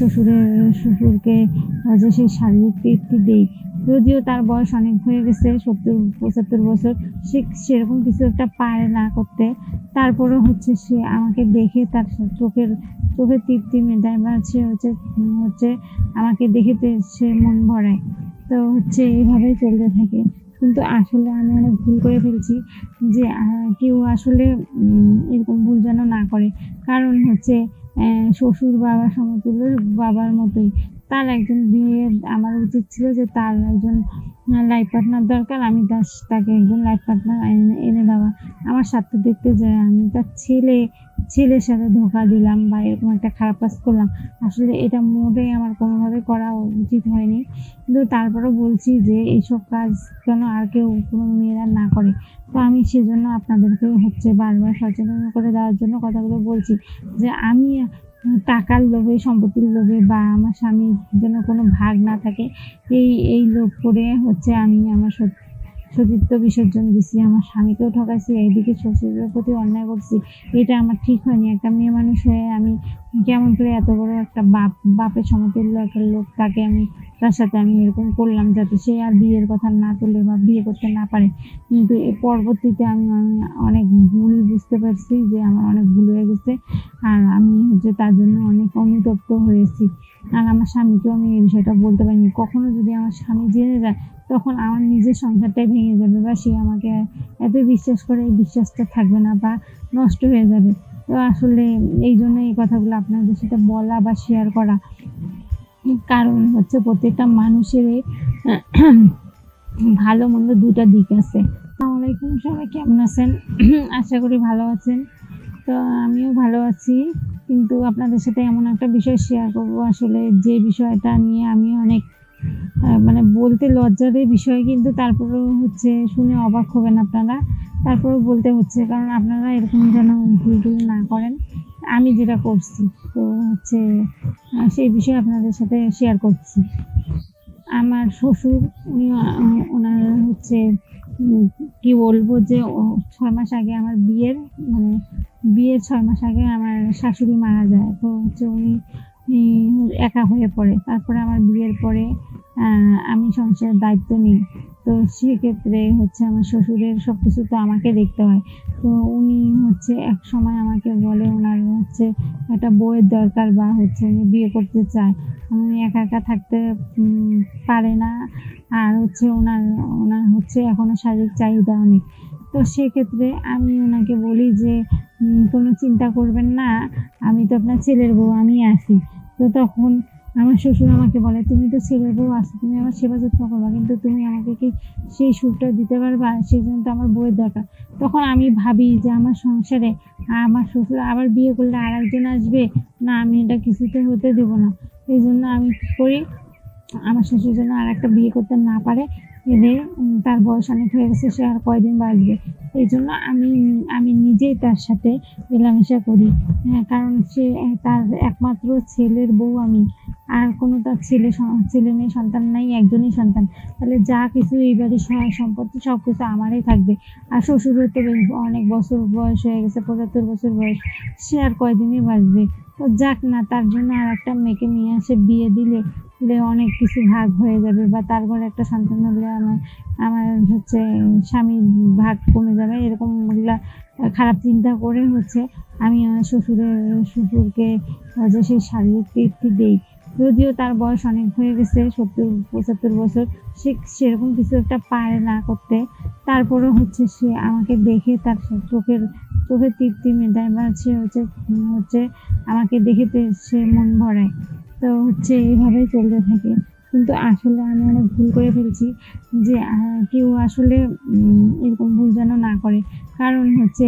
শ্বশুরের, শ্বশুরকে হচ্ছে সেই শারীরিক তৃপ্তি দেই। যদিও তার বয়স অনেক হয়ে গেছে, সত্তর, পঁচাত্তর বছর, সে সেরকম কিছু একটা পারে না করতে। তারপরেও হচ্ছে সে আমাকে দেখে তার চোখের চোখের তৃপ্তি মেটায় বা সে হচ্ছে হচ্ছে আমাকে দেখে তে সে মন ভরায়। তো হচ্ছে এইভাবেই চলতে থাকে। কিন্তু আসলে আমি অনেক ভুল করে ফেলছি যে কেউ আসলে এরকম ভুল যেন না করে। কারণ হচ্ছে শ্বশুর বাবা সমতুল্য বাবার মতোই। তার একজন বিয়ে আমার উচিত ছিল যে তার একজন লাইফ পার্টনার দরকার। আমি তার তাকে একজন লাইফ পার্টনার এনে দেওয়া। আমার স্বার্থ দেখতে যায়। আমি তার ছেলে, ছেলের সাথে ধোকা দিলাম বা এরকম একটা খারাপ কাজ করলাম। আসলে এটা মোটেই আমার কোনোভাবে করা উচিত হয়নি। কিন্তু তারপরেও বলছি যে এইসব কাজ যেন আর কেউ, কোনো মেয়েরা না করে। তো আমি সেজন্য আপনাদেরকে হচ্ছে বারবার সচেতন করে দেওয়ার জন্য কথাগুলো বলছি যে আমি টাকার লোভে, সম্পত্তির লোভে বা আমার স্বামীর যেন কোনো ভাগ না থাকে, এই এই লোভ করে হচ্ছে আমি আমার সত- সতীত্ব বিসর্জন দিছি, আমার স্বামীকেও ঠকাইছি, এইদিকে শ্বশুরের প্রতি অন্যায় করছি, এটা আমার ঠিক হয়নি। একটা মেয়ে মানুষ হয়ে আমি কেমন করে এত বড় একটা বাপ, বাপের সমতুল্য একটা লোক তাকে আমি, তার সাথে আমি এরকম করলাম যাতে সে আর বিয়ের কথা না তুলে বা বিয়ে করতে না পারে। কিন্তু পরবর্তীতে আমি অনেক ভুল বুঝতে পারছি যে আমার অনেক ভুল হয়ে গেছে। আর আমি হচ্ছে তার জন্য অনেক অনুতপ্ত হয়েছি। আর আমার স্বামীকেও আমি এই বিষয়টা বলতে পারিনি। কখনো যদি আমার স্বামী জেনে যায়, তখন আমার নিজের সংসারটাই ভেঙে যাবে বা সে আমাকে এত বিশ্বাস করে, এই বিশ্বাসটা থাকবে না বা নষ্ট হয়ে যাবে। আসলে এই জন্য এই কথাগুলো আপনাদের সাথে বলা বা শেয়ার করা। কারণ হচ্ছে প্রত্যেকটা মানুষেরই, ভালো মন্দ দুটা দিক আছে। আলাইকুম, সবাই কেমন আছেন? আশা করি ভালো আছেন। তো আমিও ভালো আছি, কিন্তু আপনাদের সাথে এমন একটা বিষয় শেয়ার করব। আসলে যে বিষয়টা নিয়ে আমি অনেক মানে বলতে লজ্জার বিষয় কিন্তু তারপরেও হচ্ছে শুনে অবাক হবেন আপনারা। তারপরেও বলতে হচ্ছে, কারণ আপনারা এরকম যেন ভুল টুল না করেন। আমি যেটা করছি, তো হচ্ছে সেই বিষয়ে আপনাদের সাথে শেয়ার করছি। আমার শ্বশুর, উনি ওনার হচ্ছে কি বলব যে ছয় মাস আগে আমার বিয়ের মানে বিয়ের ছয় মাস আগে আমার শাশুড়ি মারা যায়। তো হচ্ছে উনি একা হয়ে পড়ে। তারপরে আমার বিয়ের পরে আমি সংসারের দায়িত্ব নিই। তো সেক্ষেত্রে হচ্ছে আমার শ্বশুরের সব কিছু তো আমাকে দেখতে হয়। তো উনি হচ্ছে এক সময় আমাকে বলে, ওনার হচ্ছে একটা বউয়ের দরকার বা হচ্ছে উনি বিয়ে করতে চায়। উনি একা একা থাকতে পারে না। আর হচ্ছে ওনার ওনার হচ্ছে এখনও শারীরিক চাহিদা অনেক। তো সেক্ষেত্রে আমি ওনাকে বলি যে কোনো চিন্তা করবেন না আমি তো আপনার ছেলের বউ আমি আসি তো তখন আমার শ্বশুর আমাকে বলে তুমি তো ছেলের বউ আছো তুমি আমার সেবা যত্ন করবা কিন্তু তুমি আমাকে কি সেই সুখটা দিতে পারবা? সেই জন্য তো আমার বউয়ের দরকার। তখন আমি ভাবি যে আমার সংসারে আমার শ্বশুর আবার বিয়ে করলে আর একজন আসবে না আমি এটা কিছুতে হতে দেবো না। এই জন্য আমি কী করি আমার শ্বশুর যেন আর একটা বিয়ে করতে না পারে উম, তার বয়স অনেক হয়ে গেছে সে আর কয়দিন বাঁচবে? এই জন্য আমি আমি নিজেই তার সাথে মেলামেশা করি। হ্যাঁ কারণ সে, তার একমাত্র ছেলের বউ আমি। আর কোনো তার ছেলে ছেলে মেয়ে, সন্তান নাই, একজনই সন্তান। তাহলে যা কিছু এই বাড়ির সহায় সম্পত্তি সব কিছু আমারই থাকবে। আর শ্বশুরের তো অনেক বছর বয়স হয়ে গেছে, পঁচাত্তর বছর বয়স। সে আর কয়দিনই বাঁচবে? তো যাক না, তার জন্য আর একটা মেয়েকে নিয়ে আসে বিয়ে দিলে অনেক কিছু ভাগ হয়ে যাবে বা তার ঘরে একটা সন্তান হলে আমার আমার হচ্ছে স্বামীর ভাগ কমে যাবে এরকম ওগুলা খারাপ চিন্তা করে হচ্ছে আমি আমার শ্বশুরের, শ্বশুরকে হচ্ছে সেই শারীরিক তৃপ্তি দেই। যদিও তার বয়স অনেক হয়ে গেছে, সত্তর, পঁচাত্তর বছর, সে সেরকম কিছু একটা পারে না করতে। তারপরেও হচ্ছে সে আমাকে দেখে তার চোখের চোখের তৃপ্তি মেটায় বা সে হচ্ছে হচ্ছে আমাকে দেখে তে- সে মন ভরায়। তো হচ্ছে এইভাবেই চলতে থাকে। কিন্তু আসলে আমি অনেক ভুল করে ফেলছি যে কেউ আসলে এরকম ভুল যেন না করে। কারণ হচ্ছে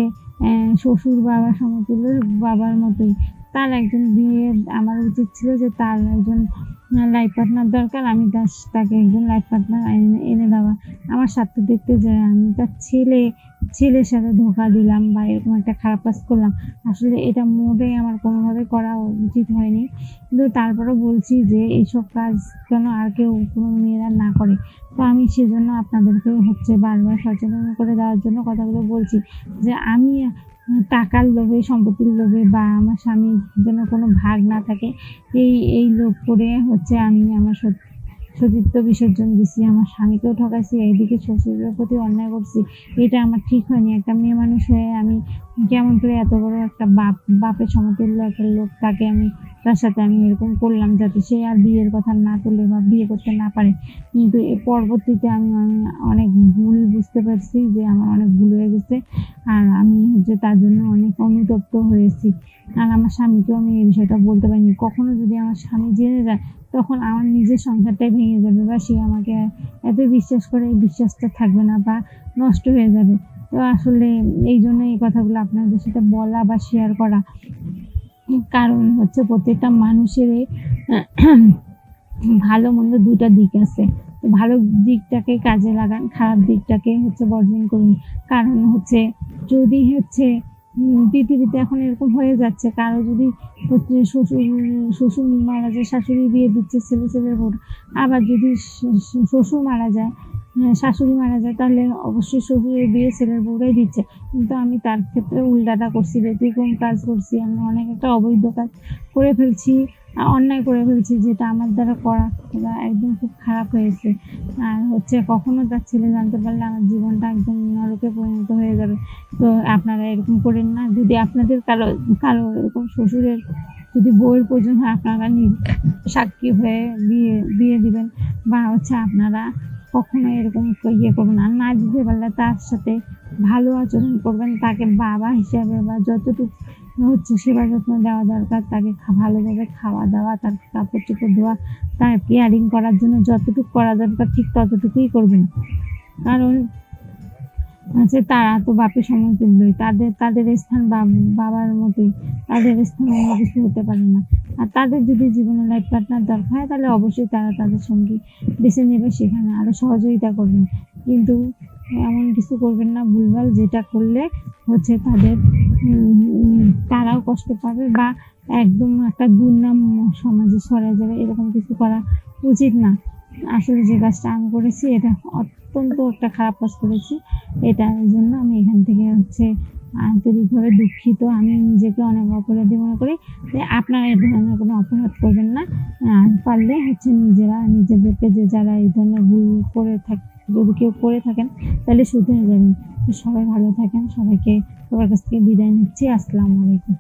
শ্বশুর বাবা, সমতুল্য বাবার মতোই। তার একজন বিয়ে আমার উচিত ছিল যে তার একজন লাইফ পার্টনার দরকার, আমি তার তাকে একজন লাইফ পার্টনার এনে দেওয়া। আমার স্বার্থ দেখতে যায় আমি তার ছেলে, ছেলের সাথে ধোকা দিলাম বা এরকম একটা খারাপ কাজ করলাম। আসলে এটা মোটেই আমার কোনোভাবে করা উচিত হয়নি। কিন্তু তারপরেও বলছি যে এইসব কাজ যেন আর কেউ, কোনো মেয়েরা না করে। তো আমি সেজন্য আপনাদেরকে হচ্ছে বারবার সচেতন করে দেওয়ার জন্য কথাগুলো বলছি যে আমি টাকার লোভে, সম্পত্তির লোভে বা আমার স্বামীর যেন কোনো ভাগ না থাকে, এই এই লোভ করে হচ্ছে আমি আমার সত সতীত্ব বিসর্জন দিছি, আমার স্বামীকেও ঠকাইছি, এইদিকে শ্বশুরের প্রতি অন্যায় করছি, এটা আমার ঠিক হয়নি। একটা মেয়ে মানুষ হয়ে আমি কেমন করে এত বড় একটা বাপ, বাপের সমতুল্য একটা লোক, তাকে আমি, তার সাথে আমি এরকম করলাম যাতে সে আর বিয়ের কথা না তোলে বা বিয়ে করতে না পারে। কিন্তু এ পরবর্তীতে আমি আমি অনেক ভুল বুঝতে পারছি যে আমার অনেক ভুল হয়ে গেছে, আর আমি হচ্ছে তার জন্য অনেক অনুতপ্ত হয়েছি। আর আমার স্বামীকেও আমি এই বিষয়টা বলতে পারিনি। কখনো যদি আমার স্বামী জেনে যায় তখন আমার নিজের সংসারটাই ভেঙে যাবে বা সে আমাকে এত বিশ্বাস করে, এই বিশ্বাসটা থাকবে না বা নষ্ট হয়ে যাবে। তো আসলে এই জন্য এই কথাগুলো আপনাদের সাথে বলা বা শেয়ার করা। কারণ হচ্ছে প্রত্যেকটা মানুষেরই ভালো মন্দ দুটা দিক আছে। তো ভালো দিকটাকে কাজে লাগান, খারাপ দিকটাকে হচ্ছে বর্জন করুন। কারণ হচ্ছে যদি হচ্ছে পৃথিবীতে এখন এরকম হয়ে যাচ্ছে। কারও যদি শ্বশুর শ্বশুর মারা যায় শাশুড়ি বিয়ে দিচ্ছে ছেলে ছেলের ভোট আবার যদি শ্বশুর মারা যায় হ্যাঁ, শাশুড়ি মারা যায় তাহলে অবশ্যই শ্বশুরের বিয়ে ছেলের বউরাই দিচ্ছে। কিন্তু আমি তার ক্ষেত্রে উল্টাটা করছি ব্যতিক্রম কাজ করছি আমি অনেক একটা অবৈধ কাজ করে ফেলছি। অন্যায় করে ফেলছি, যেটা আমার দ্বারা করা একদম খুব খারাপ হয়েছে। আর হচ্ছে কখনো তার ছেলে জানতে পারলে আমার জীবনটা একদম নরকে পরিণত হয়ে যাবে। তো আপনারা এরকম করেন না। যদি আপনাদের কারও কারও এরকম শ্বশুরের যদি বউয়ের প্রয়োজন হয়, আপনারা সাক্ষী হয়ে বিয়ে বিয়ে দিবেন। বা হচ্ছে আপনারা কখনো এরকম ইয়ে করবেন আর না দিতে পারলে তার সাথে ভালো আচরণ করবেন। তাকে বাবা হিসাবে বা যতটুকু হচ্ছে সেবা যত্ন দেওয়া দরকার, তাকে ভালোভাবে খাওয়া দাওয়া, তার কাপড় চোপড় ধোয়া, তার কেয়ারিং করার জন্য যতটুকু করা দরকার ঠিক ততটুকুই করবেন। কারণ হচ্ছে তারা তো বাপের সমতুল্যই তাদের তাদের স্থান বাবার মতোই, তাদের স্থান অন্য কিছু হতে পারে না। আর তাদের যদি জীবনে লাইফ পার্টনার দরকার হয়, তাহলে অবশ্যই তারা তাদের সঙ্গী বেছে নেবে সেখানে আরও সহযোগিতা করবেন। কিন্তু এমন কিছু করবেন না, ভুলভাল যেটা করলে হচ্ছে তাদের তারাও কষ্ট পাবে বা একদম একটা দুর্নাম সমাজে ছড়ায় যাবে। এরকম কিছু করা উচিত না। আসলে যে কাজটা আমি করেছি, এটা অত্যন্ত একটা খারাপ কাজ করেছি। এটার জন্য আমি এখান থেকে হচ্ছে আন্তরিকভাবে দুঃখিত। আমি নিজেকে অনেক অপরাধী মনে করি। যে আপনারা এই ধরনের কোনো অপরাধ করবেন না। পারলে হচ্ছে নিজেরা, নিজেদেরকে যে যারা এই ধরনের ভুল করে থাক, যদি কেউ করে থাকেন, তাহলে শুধরে যাবেন। সবাই ভালো থাকেন। সবাইকে সবার কাছ থেকে বিদায় নিচ্ছি। আসসালামু আলাইকুম।